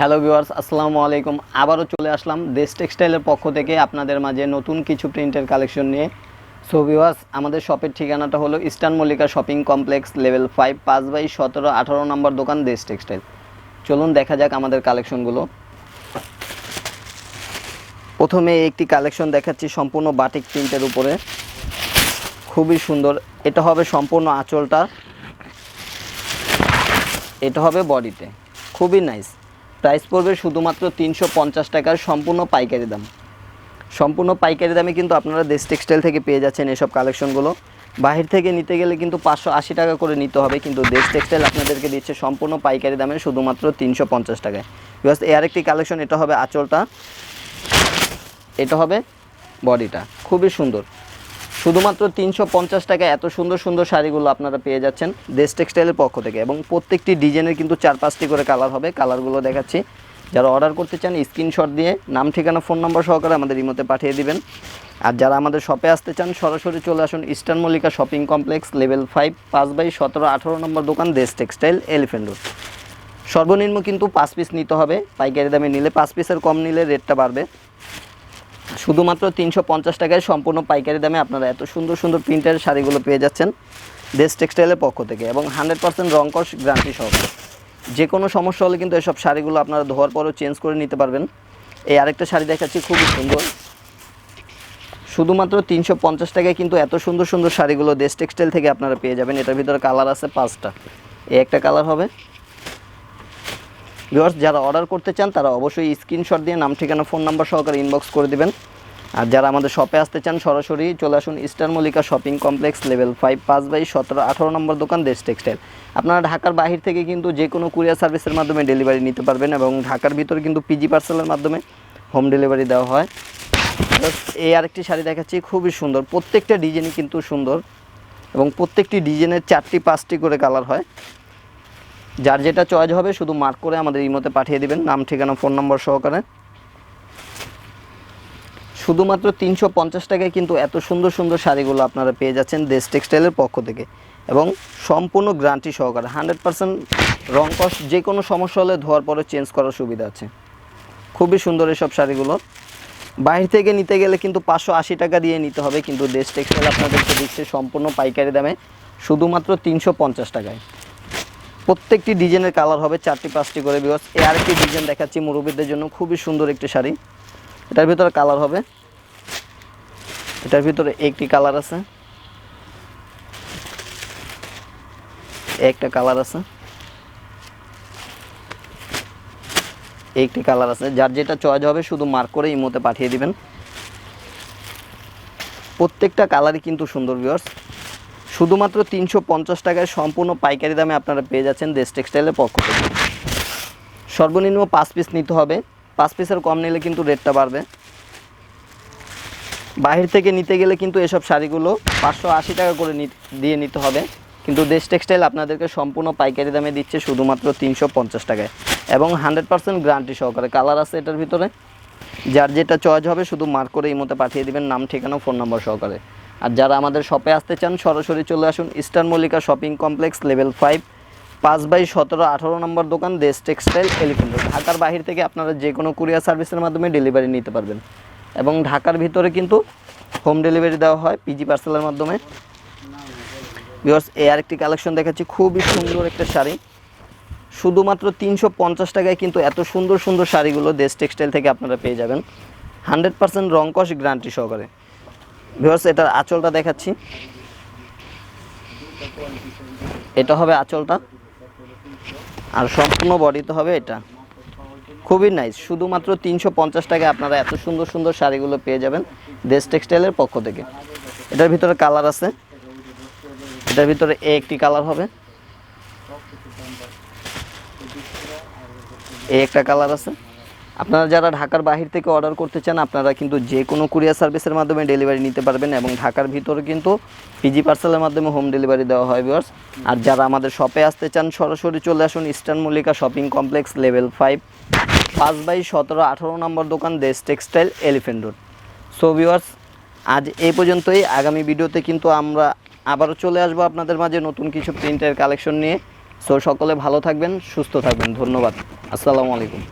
Hello viewers, আসসালামু আলাইকুম। আবারও চলে আসলাম দেশ টেক্সটাইলের পক্ষ থেকে আপনাদের মাঝে নতুন কিছু প্রিন্টের কালেকশন নিয়ে। সো ভিউয়ার্স, আমাদের শপের ঠিকানাটা হলো Eastern Mallika shopping complex level five পাঁচ বাই সতেরো, আঠারো নম্বর দোকান দেশ টেক্সটাইল। চলুন দেখা যাক আমাদের কালেকশনগুলো। প্রথমে একটি কালেকশন দেখাচ্ছি সম্পূর্ণ বাটিক প্রিন্টের উপরে। খুবই সুন্দর। এটা হবে সম্পূর্ণ আঁচলটা। এটা হবে বডিতে। খুবই নাইস প্রাইস পড়বে শুধুমাত্র তিনশো পঞ্চাশ টাকার সম্পূর্ণ পাইকারি দাম। সম্পূর্ণ পাইকারি দামে কিন্তু আপনারা দেশ টেক্সটাইল থেকে পেয়ে যাচ্ছেন এসব কালেকশনগুলো। বাহির থেকে নিতে গেলে কিন্তু পাঁচশো আশি টাকা করে নিতে হবে, কিন্তু দেশ টেক্সটাইল আপনাদেরকে দিচ্ছে সম্পূর্ণ পাইকারি দামে শুধুমাত্র তিনশো পঞ্চাশ টাকায়। বিকজ এর একটি কালেকশন, এটা হবে আঁচলটা। এটা হবে বডিটা। খুবই সুন্দর। শুধুমাত্র তিনশো পঞ্চাশ টাকায় এত সুন্দর সুন্দর শাড়িগুলো আপনারা পেয়ে যাচ্ছেন দেশ টেক্সটাইলের পক্ষ থেকে। এবং প্রত্যেকটি ডিজাইনের কিন্তু চার পাঁচটি করে কালার হবে, কালারগুলো দেখাচ্ছি। যারা অর্ডার করতে চান, স্ক্রিনশট দিয়ে নাম, ঠিকানা, ফোন নম্বর সহকারে আমাদের ইমোতে পাঠিয়ে দিবেন। আর যারা আমাদের শপে আসতে চান, সরাসরি চলে আসুন Eastern Mallika shopping complex, level five, পাঁচ বাই সতেরো, আঠারো নম্বর দোকান, দেশ টেক্সটাইল এলিফেন্ট রোড। সর্বনিম্ন কিন্তু পাঁচ পিস নিতে হবে। পাইকারি দামে নিলে পাঁচ পিসের কম নিলে রেটটা বাড়বে। শুধুমাত্র তিনশো পঞ্চাশ টাকায় সম্পূর্ণ পাইকারি দামে আপনারা এত সুন্দর সুন্দর প্রিন্টের শাড়িগুলো পেয়ে যাচ্ছেন দেশ টেক্সটাইলের পক্ষ থেকে এবং হান্ড্রেড পার্সেন্ট রংকশ গ্যারান্টি সহ। যে কোনো সমস্যা হলে কিন্তু এসব শাড়িগুলো আপনারা ধোয়ার পরেও চেঞ্জ করে নিতে পারবেন। এই আরেকটা শাড়ি দেখাচ্ছি, খুবই সুন্দর। শুধুমাত্র তিনশো পঞ্চাশ টাকায় কিন্তু এত সুন্দর সুন্দর শাড়িগুলো দেশ টেক্সটাইল থেকে আপনারা পেয়ে যাবেন। এটার ভিতরে কালার আছে পাঁচটা। এই একটা কালার হবে। ভিউয়ার্স যারা অর্ডার করতে চান, তারা অবশ্যই স্ক্রিনশট দিয়ে নাম, ঠিকানা ফোন নাম্বার সহকারে ইনবক্স করে দেবেন। আর যারা আমাদের শপে আসতে চান, সরাসরি চলে আসুন Eastern Mallika shopping complex level five পাঁচ বাই সতেরো, আঠারো নম্বর দোকান দেশ টেক্সটাইল আপনারা ঢাকার বাহির থেকে কিন্তু যে কোনো কুরিয়ার সার্ভিসের মাধ্যমে ডেলিভারি নিতে পারবেন এবং ঢাকার ভিতরে কিন্তু পিজি পার্সেলের মাধ্যমে হোম ডেলিভারি দেওয়া হয়। এই আরেকটি শাড়ি দেখাচ্ছি, খুবই সুন্দর। প্রত্যেকটা ডিজাইনই কিন্তু সুন্দর এবং প্রত্যেকটি ডিজাইনের চারটি, পাঁচটি করে কালার হয়। যার যেটা চয়েস হবে, শুধু মার্ক করে আমাদের ইমোতে পাঠিয়ে দিবেন, নাম, ঠিকানা ফোন নম্বর সহকারে। শুধুমাত্র তিনশো পঞ্চাশ টাকায় কিন্তু এত সুন্দর সুন্দর শাড়িগুলো আপনারা পেয়ে যাচ্ছেন দেশ টেক্সটাইলের পক্ষ থেকে। এবং সম্পূর্ণ গ্যারান্টি সহকারে, হান্ড্রেড পার্সেন্ট রং কস, যে কোনো সমস্যা হলে ধোয়ার পরে চেঞ্জ করার সুবিধা আছে। খুবই সুন্দর এসব শাড়িগুলো। বাইরে থেকে নিতে গেলে কিন্তু পাঁচশো আশি টাকা দিয়ে নিতে হবে, কিন্তু দেশ টেক্সটাইল আপনাদেরকে দিচ্ছে সম্পূর্ণ পাইকারি দামে, শুধুমাত্র তিনশো পঞ্চাশ টাকায়। প্রত্যেকটি ডিজাইনের কালার হবে চারটি পাঁচটি করে বিকজ এই আরেকটি ডিজাইন দেখাচ্ছি মুরব্বীদের জন্য, খুবই সুন্দর একটি শাড়ি। এটার ভিতরে কালার হবে। এটার ভিতরে একটি কালার আছে। একটা কালার আছে। একটি কালার আছে। যার যেটা চয়েস হবে, শুধু মার্ক করে ইমোতে পাঠিয়ে দিবেন। প্রত্যেকটা কালারই কিন্তু সুন্দর ভিউয়ার্স শুধুমাত্র তিনশো পঞ্চাশ টাকায় সম্পূর্ণ পাইকারি দামে আপনারা পেয়ে যাচ্ছেন দেশ টেক্সটাইলের পক্ষ থেকে। সর্বনিম্ন পাঁচ পিস নিতে হবে। পাঁচ পিসের কম নিলে কিন্তু রেটটা বাড়বে। বাহির থেকে নিতে গেলে কিন্তু এসব শাড়িগুলো পাঁচশো আশি টাকা করে দিয়ে নিতে হবে। কিন্তু দেশ টেক্সটাইল আপনাদেরকে সম্পূর্ণ পাইকারি দামে দিচ্ছে শুধুমাত্র তিনশো পঞ্চাশ টাকায়। এবং হান্ড্রেড পার্সেন্ট গ্যারান্টি সহকারে কালার আছে এটার ভিতরে। যার যেটা চয়েস হবে শুধু মার্ক করে এই মতো পাঠিয়ে দিবেন। নাম, ঠিকানা ফোন নম্বর সহকারে। আর যারা আমাদের শপে আসতে চান, সরাসরি চলে আসুন Eastern Mallika shopping complex level five পাঁচ বাই সতেরো, আঠারো নম্বর দোকান দেশ টেক্সটাইল এলিফেন্ট। ঢাকার বাহির থেকে আপনারা যে কোনো কুরিয়ার সার্ভিসের মাধ্যমে ডেলিভারি নিতে পারবেন। এবং ঢাকার ভিতরে কিন্তু হোম ডেলিভারি দেওয়া হয় পিজি পার্সেলের মাধ্যমে। বিকজ এ আরেকটি কালেকশন দেখাচ্ছি, খুবই সুন্দর একটা শাড়ি। শুধুমাত্র তিনশো পঞ্চাশ টাকায় কিন্তু এত সুন্দর সুন্দর শাড়িগুলো দেশ টেক্সটাইল থেকে আপনারা পেয়ে যাবেন। হান্ড্রেড পার্সেন্ট রংকশ গ্যারান্টি সহকারে। ভিওর্স এটার আঁচলটা দেখাচ্ছি। এটা হবে আঁচলটা। আর সম্পূর্ণ বডিতে হবে এটা। খুবই নাইস শুধুমাত্র তিনশো পঞ্চাশ টাকায় আপনারা এত সুন্দর সুন্দর শাড়িগুলো পেয়ে যাবেন দেশ টেক্সটাইলের পক্ষ থেকে। এটার ভিতরে কালার আছে। এটার ভিতরে এ একটি কালার হবে। এ একটা কালার আছে। আপনারা যারা ঢাকার বাহির থেকে অর্ডার করতে চান, আপনারা কিন্তু যে কোনো কুরিয়ার সার্ভিসের মাধ্যমে ডেলিভারি নিতে পারবেন এবং ঢাকার ভিতরে কিন্তু পিজি পার্সেলের মাধ্যমে হোম ডেলিভারি দেওয়া হয় ভিউয়ার্স আর যারা আমাদের শপে আসতে চান, সরাসরি চলে আসুন Eastern Mallika shopping complex level five পাঁচ বাই সতেরো, আঠারো নম্বর দোকান, Desh textile Elephant Road so viewers আজ এই পর্যন্তই। আগামী ভিডিওতে কিন্তু আমরা আবারও চলে আসব আপনাদের মাঝে নতুন কিছু প্রিন্টের কালেকশন নিয়ে। সো সকলে ভালো থাকবেন, সুস্থ থাকবেন। ধন্যবাদ। আসসালামু আলাইকুম।